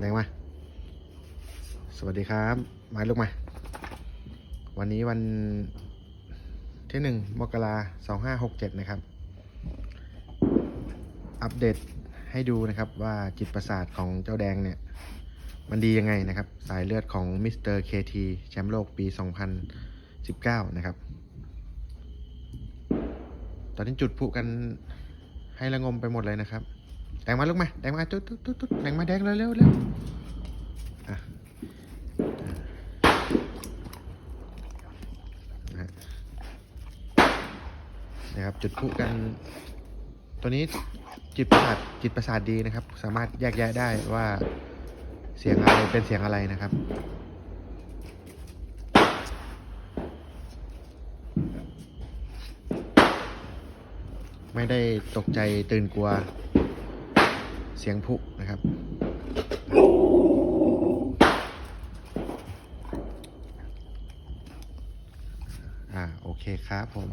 แดงมา สวัสดีครับมาลูกมา วันนี้วันที่หนึ่งมกราสองห้าหกเจ็ดนะครับ อัปเดตให้ดูนะครับว่าจิตประสาทของเจ้าแดงเนี่ย มันดียังไงนะครับ สายเลือดของมิสเตอร์เคทีแชมป์โลกปี 2019 นะครับ ตอนนี้จุดพุกันให้ระงมไปหมดเลยนะครับ ดงมาลูกมาแดงมาตุ๊ดตุ๊ดตุ๊ดตุ๊ดแดงมาแดงเร็วเร็วเร็วนะฮะนะครับจุดพลุกัน ตัวนี้จิตประสาทจิตประสาทดีนะครับ สามารถแยกแยะได้ว่าเสียงอะไรเป็นเสียงอะไรนะครับไม่ได้ตกใจตื่นกลัว เสียงพุนะครับอ่าโอเคครับผม